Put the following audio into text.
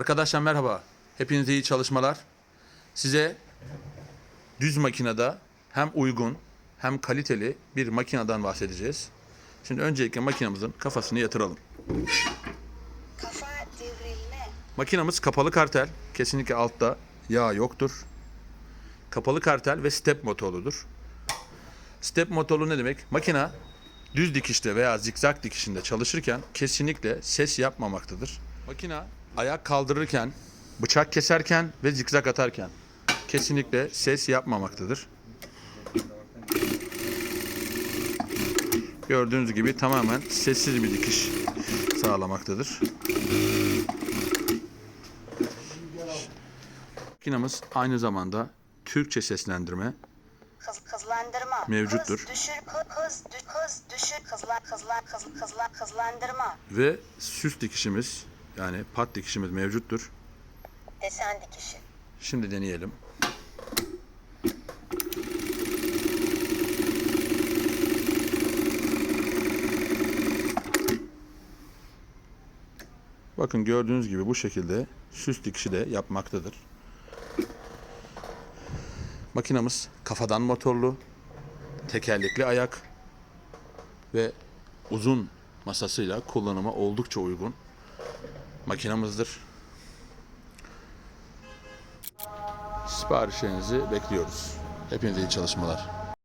Arkadaşlar merhaba. Hepinize iyi çalışmalar. Size düz makinede hem uygun hem kaliteli bir makineden bahsedeceğiz. Şimdi öncelikle makinamızın kafasını yatıralım. Kafa devrilme. Makinamız kapalı kartel. Kesinlikle altta yağ yoktur. Kapalı kartel ve step motorludur. Step motorlu ne demek? Makina düz dikişte veya zikzak dikişinde çalışırken kesinlikle ses yapmamaktadır. Makina ayak kaldırırken, bıçak keserken ve zikzak atarken kesinlikle ses yapmamaktadır. Gördüğünüz gibi tamamen sessiz bir dikiş sağlamaktadır. Makinamız aynı zamanda Türkçe seslendirme Hız, hızlandırma. Mevcuttur. Hız düşür, hı- hız, hız düşür, hızlan, hızlan, hız, hızlan, hızlandırma. ve süs dikişimiz yani pat dikişimiz mevcuttur. Desen dikişi. Şimdi deneyelim. Bakın gördüğünüz gibi bu şekilde süs dikişi de yapmaktadır. Makinamız kafadan motorlu, tekerlekli ayak ve uzun masasıyla kullanıma oldukça uygun makinamızdır. Siparişlerinizi bekliyoruz. Hepinize iyi çalışmalar.